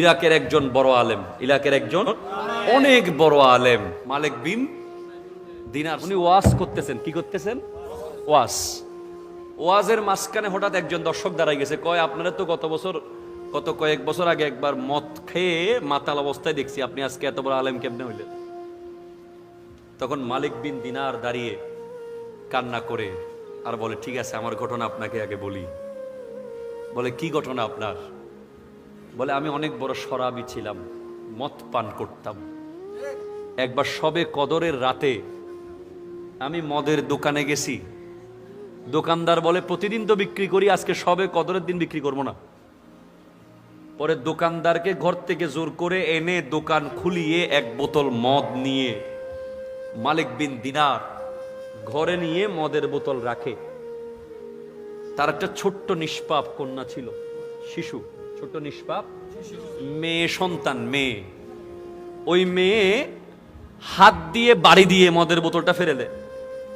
ইরাকের একজন বড় আলেম, ইরাকের একজন অনেক বড় আলেম। মালিক বিন দিনার। উনি ওয়াজ করতেছেন, কি করতেছেন? ওয়াজ। ওয়াজের মাঝখানে হঠাৎ একজন দর্শক দাঁড়াই গেছে, কয়, আপনারা তো গত বছর, গত কয়েক বছর আগে একবার মদ খেয়ে মাতাল অবস্থায় দেখছি, আপনি আজকে এত বড় আলেম কেমনে হইলেন? তখন মালিক বিন দিনার দাঁড়িয়ে কান্না করে আর বলে, ঠিক আছে, আমার ঘটনা আপনাকে আগে বলি। বলে, কি ঘটনা আপনার? বলে, আমি অনেক বড় শরাবি ছিলাম, মদ পান করতাম। একবার সবে কদরের রাতে আমি মদের দোকানে গেছি। দোকানদার বলে, প্রতিদিন তো বিক্রি করি, আজকে সবে কদরের দিন বিক্রি করব না। পরে দোকানদারকে ঘর থেকে জোর করে এনে দোকান খুলিয়ে এক বোতল মদ নিয়ে মালিক বিন দিনার ঘরে নিয়ে মদের বোতল রাখে। তার একটা ছোট্ট নিষ্পাপ কন্যা ছিল, শিশু। ছোট্ট নিষ্পাপ, মেয়ে সন্তান, মেয়ে। ওই মেয়ে হাত দিয়ে বাড়ি দিয়ে মদের বোতলটা ফেলে দেয়,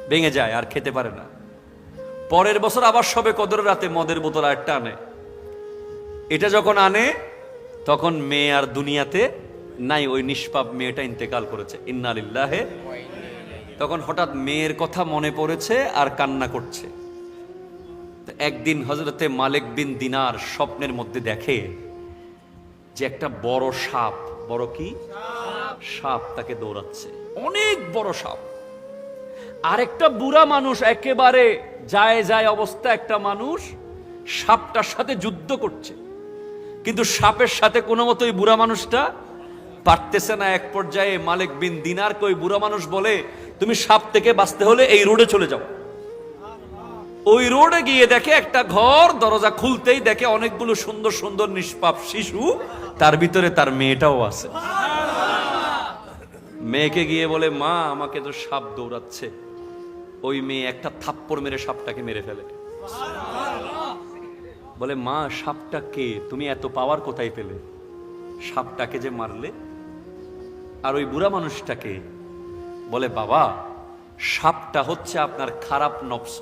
ভেঙে যায়, আর খেতে পারে না। পরের বছর আবার সবে কদর রাতে মদের বোতল একটা আনে। এটা যখন আনে, তখন মেয়ে আর দুনিয়াতে নাই, ওই নিষ্পাপ মেয়েটা ইন্তেকাল করেছে। ইন্নালিল্লাহে তখন হঠাৎ মেয়ের কথা মনে পড়েছে আর কান্না করছে। একদিন হজরতে মালিক বিন দিনার স্বপ্নের মধ্যে দেখে যে একটা বড় সাপ, বড় কি? সাপ তাকে দৌড়াচ্ছে। অনেক বড় সাপ। আরেকটা বুড়া মানুষ একেবারে যায় যায় অবস্থা একটা মানুষ সাপটার সাথে যুদ্ধ করছে। কিন্তু সাপের সাথে কোনো মতো ওই বুড়া মানুষটা পারতেছে না। এক পর্যায়ে মালিক বিন দিনারকে ওই বুড়া মানুষ বলে, তুমি সাপ থেকে বাঁচতে হলে এই রোডে চলে যাও। ওই রোডে গিয়ে দেখে একটা ঘর, দরজা খুলতেই দেখে অনেকগুলো সুন্দর সুন্দর নিষ্পাপ শিশু, তার ভিতরে তার মেয়েটাও আছে। মেয়েকে গিয়ে বলে, মা, আমাকে তো সাপ দৌড়াচ্ছে। ওই মেয়ে একটা থাপ্পড় মেরে সাপটাকে মেরে ফেলে। বলে, মা, সাপটা কে? তুমি এত পাওয়ার কোথায় পেলে? সাপটাকে যে মারলে, আর ওই বুড়া মানুষটাকে বলে, বাবা, সাপটা হচ্ছে আপনার খারাপ নফস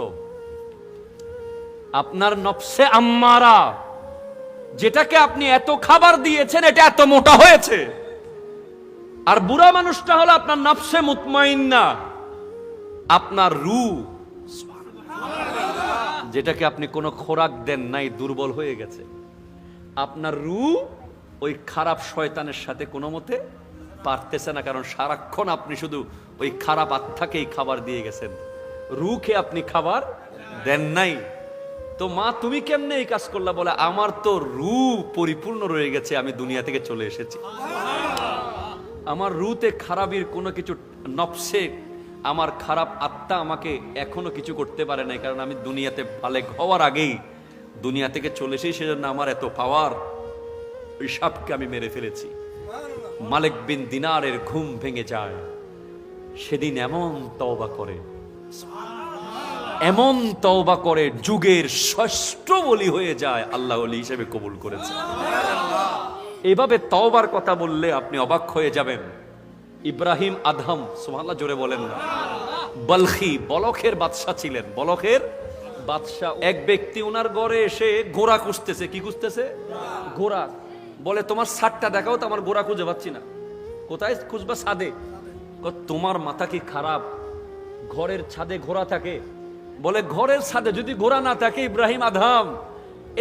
আপনার নফসে আম্মারা, যেটাকে আপনি এত খাবার দিয়েছেন, এটা এত মোটা হয়েছে। আর বুড়া মানুষটা হলো আপনার নফসে মুতমাইন্না, আপনার রু যেটাকে আপনি কোনো খোরাক দেন নাই, দুর্বল হয়ে গেছে। আপনার রু ওই খারাপ শয়তানের সাথে কোনো মতে পারতেছে না, কারণ সারাক্ষণ আপনি শুধু ওই খারাপ আত্মাকেই খাবার দিয়ে গেছেন। রুকে আপনি খাবার দেন নাই। তো মা, তুমি কেমনে এই কাজ করলা বলে? আমার তো রু পরিপূর্ণ রয়ে গেছে, আমি দুনিয়া থেকে চলে এসেছি। আমার রুতে খারাপির কোনো কিছু নফসে আমার খারাপ আত্মা আমাকে এখনও কিছু করতে পারে নাই, কারণ আমি দুনিয়াতে বালেক হওয়ার আগেই, দুনিয়া থেকে চলে এসেই সেজন্য আমার এত পাওয়ার ওই সাপকে আমি মেরে ফেলেছি। মালিক বিন দিনারের ঘুম ভেঙে যায়, সেদিন এমন তওবা করে। এমন তওবা করে যুগের ষষ্ঠ বলি হয়ে যায়, আল্লাহ অলি হিসেবে কবুল করেছে। এভাবে তওবার কথা বললে আপনি অবাক হয়ে যাবেন। ইব্রাহিম আদহাম, সুবহানাল্লাহ, জোরে বলেন না। বলখি, বলখের বাদশা ছিলেন। বলখের বাদশা এক ব্যক্তি ওনার ঘরে এসে গোড়া খুঁজতেছে। কি খুঁজতেছে? গোড়া বলে, তোমার সারটা দেখাও তো, আমার গোড়া খুঁজে পাচ্ছি না। কোথায় খুঁজবা সাদে? তোমার মাথা কি খারাপ? ঘরের ছাদে ঘোড়া থাকে। বলে, ঘরের ছাদে যদি ঘোড়া না থাকে, ইব্রাহিম আধাম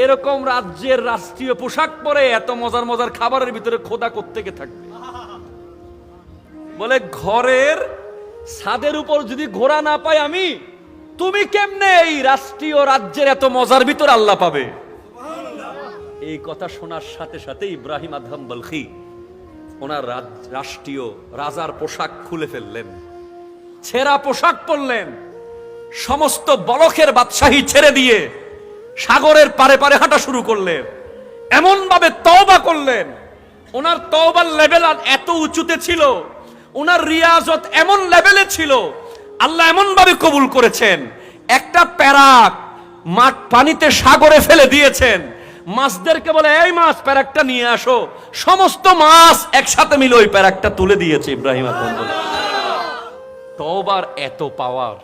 এরকম রাজ্যের রাষ্ট্রীয় পোশাক পরে এত মজার মজার খাবারের ভিতরে খোদা কোত্থেকে থাকবে? বলে, ঘরের ছাদের উপর যদি ঘোড়া না পাই আমি, তুমি কেমনে এই রাষ্ট্রীয় রাজ্যের এত মজার ভিতর আল্লাহ পাবে? এই কথা শোনার সাথে সাথে ইব্রাহিম আদহাম বলখি, ওনার রাষ্ট্রীয় রাজার পোশাক খুলে ফেললেন, ছেঁড়া পোশাক পরলেন সমস্ত বলখের বাদশাহী ছেড়ে দিয়ে সাগরের পারে পারে হাঁটা শুরু করলেন। এমন ভাবে তওবা করলেন। ওনার তওবার লেভেল এত উঁচুতে ছিল, ওনার রিয়াজত এমন লেভেলে ছিল, আল্লাহ এমন ভাবে কবুল করেছেন। একটা প্যারাক মাঠ পানিতে সাগরে ফেলে দিয়েছেন। মাছদেরকে বলে, এই মাছ, প্যারাকটা নিয়ে আসো। সমস্ত মাছ একসাথে মিলে ওই প্যারাকটা তুলে দিয়েছে ইব্রাহিম তওবার এত পাওয়ার